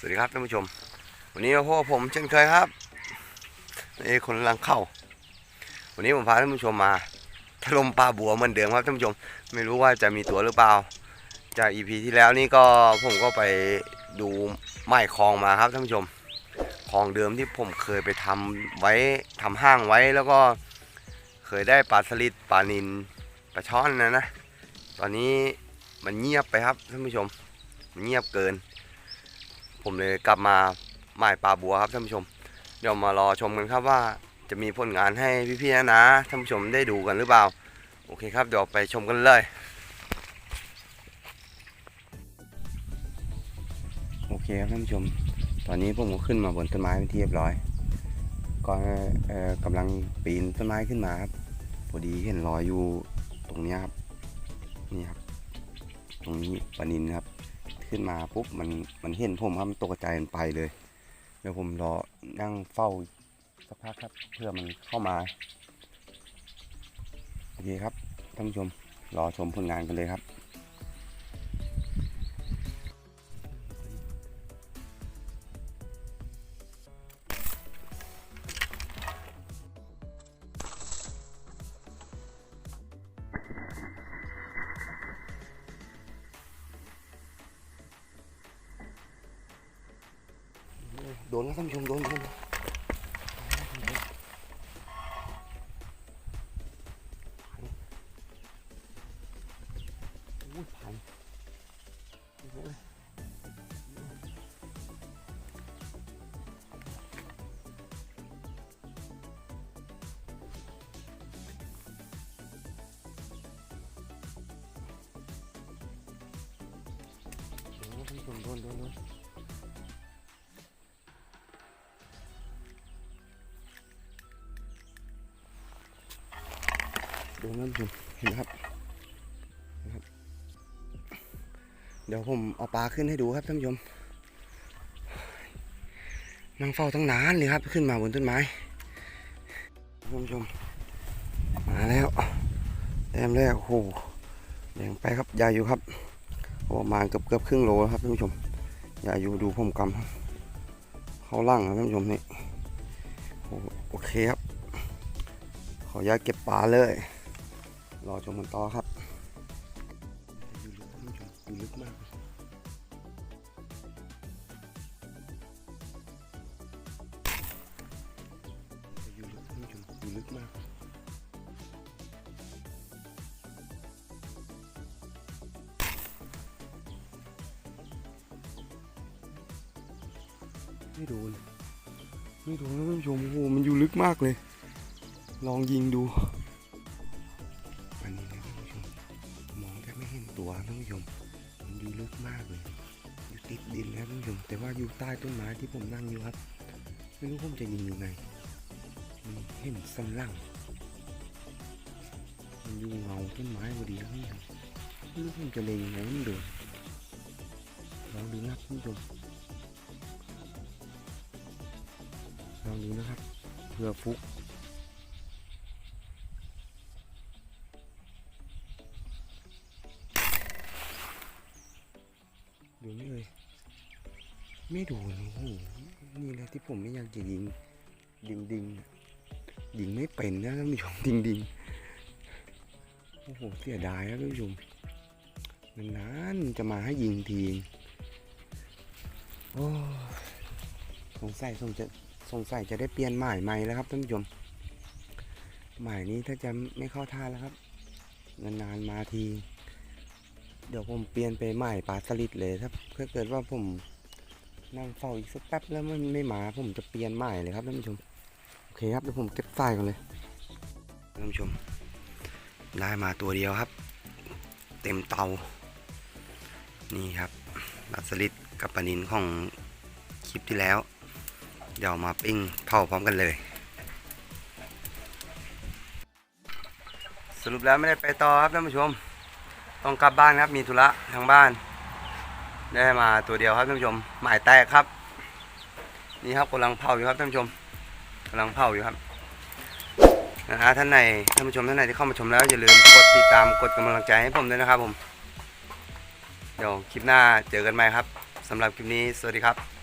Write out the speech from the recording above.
สวัสดีครับท่านผู้ชม วันนี้พวกผมเช่นเคยครับเอ้คนกำลังเข้า วันนี้ผมพาท่านผู้ชมมาถล่มปลาบัวเหมือนเดิมครับท่านผู้ชม ไม่รู้ว่าจะมีตัวหรือเปล่า จากอีพีที่แล้วนี่ก็ผมก็ไปดูไม้คลองมาครับท่านผู้ชมคลองเดิมที่ผมเคยไปทำไว้ทำห้างไว้แล้วก็เคยได้ปลาสลิดปลานินปลาช่อนนะนะ ตอนนี้มันเงียบไปครับท่านผู้ชม มันเงียบเกิน ผมเลยกลับมาหมายปลาบัวครับท่านผู้ชม เดี๋ยวมารอชมกันครับว่าจะมีผลงานให้พี่ๆนะนะท่านผู้ชมได้ดูกันหรือเปล่า โอเคครับเดี๋ยวไปชมกันเลยโอเคครับท่านผู้ชม ตอนนี้ผมก็ขึ้นมาบนต้นไม้เป็นที่เรียบร้อย ก็กำลังปีนต้นไม้ขึ้นมาครับพอดีเห็นรอยอยู่ตรงนี้ครับนี่ครับ ตรงนี้ปนินครับ ขึ้นมาปุ๊บมันมันเห็นผมครับมันตกใจมันไปเลย เดี๋ยวผมรอนั่งเฝ้าสักพักครับเพื่อมันเข้ามาโอเคครับท่านผู้ชมรอชมผลงานกันเลยครับ โดนครับท่านผู้ชมโดนโดนอุ้ยพันโอ้ยโอ้ยท่านโดนโดน โดนดูนั่นดูเห็นครับนะครับ เดี๋ยวผมเอาปลาขึ้นให้ดูครับท่านผู้ชมนั่งเฝ้าตั้งนานเลยครับ ขึ้นมาบนต้นไม้ท่านผู้ชม มาแล้วแต้มแรกโอ้โหแบ่งไปครับยาอยู่ครับประมาณเกือบเกือบครึ่งโลแล้วครับท่านผู้ชมยาอยู่ดูผมกำครับเขาล่างครับท่านผู้ชมนี่โอ้โอเคครับ ขออนุญาตเก็บปลาเลย รอชมกันต่อครับอยู่ลึกท่านผู้ชมอยู่ลึกมากอยู่ลึกท่านผู้ชมอยู่ลึกมากไม่โดนไม่โดนนะท่านผู้ชมโอ้โหมันอยู่ลึกมากเลย ลองยิงดู ตัวท่านผู้ชมมันอยู่ลึกมากเลย อยู่ติดดินแล้วท่านผู้ชมแต่ว่าอยู่ใต้ต้นไม้ที่ผมนั่งอยู่ครับ ไม่รู้ผมจะยิงยังไงมันเห็นสันหลังมันอยู่เงาต้นไม้พอดีครับท่านผู้ชมไม่รู้ผมจะเล็งยังไงมันโดนลองดูนะครับท่านผู้ชมลองดูนะครับเพื่อฟุก ไม่ดูนะโอ้โหนี่แหละที่ผมไม่อยากจะยิง ดิงดิงยิงไม่เป็นนะท่านผู้ชมดิงดิงโอ้โหเสียดายนะท่านผู้ชมนานๆจะมาให้ยิงทีโอ้สงสัยสงจะสงสัยจะได้เปลี่ยนหมายใหม่แล้วครับท่านผู้ชมหมายนี้ถ้าจะไม่เข้าท่าแล้วครับนานๆมาที เดี๋ยวผมเปลี่ยนไปใหม่ปลาสลิดเลยถ้าเกิดว่าผม นั่งเฝ้าอีกสักแป๊บแล้วมันไม่มาผมจะเปลี่ยนใหม่เลยครับท่านผู้ชมโอเคครับเดี๋ยวผมเก็บทรายก่อนเลยท่านผู้ชม ได้มาตัวเดียวครับ เต็มเตา นี่ครับลาสลิดกับปลานินของคลิปที่แล้ว เดี๋ยวมาปิ้งเผาพร้อมกันเลย สรุปแล้วไม่ได้ไปต่อครับท่านผู้ชม ต้องกลับบ้านครับมีธุระทางบ้าน ได้มาตัวเดียวครับท่านผู้ชมหมายแตกครับ นี่ครับกำลังเผาอยู่ครับท่านผู้ชมกำลังเผาอยู่ครับนะฮะท่านไหนท่านผู้ชมท่านไหนที่เข้ามาชมแล้วอย่าลืมกดติดตามกดกำลังใจให้ผมด้วยนะครับผม เดี๋ยวคลิปหน้าเจอกันใหม่ครับสำหรับคลิปนี้สวัสดีครับ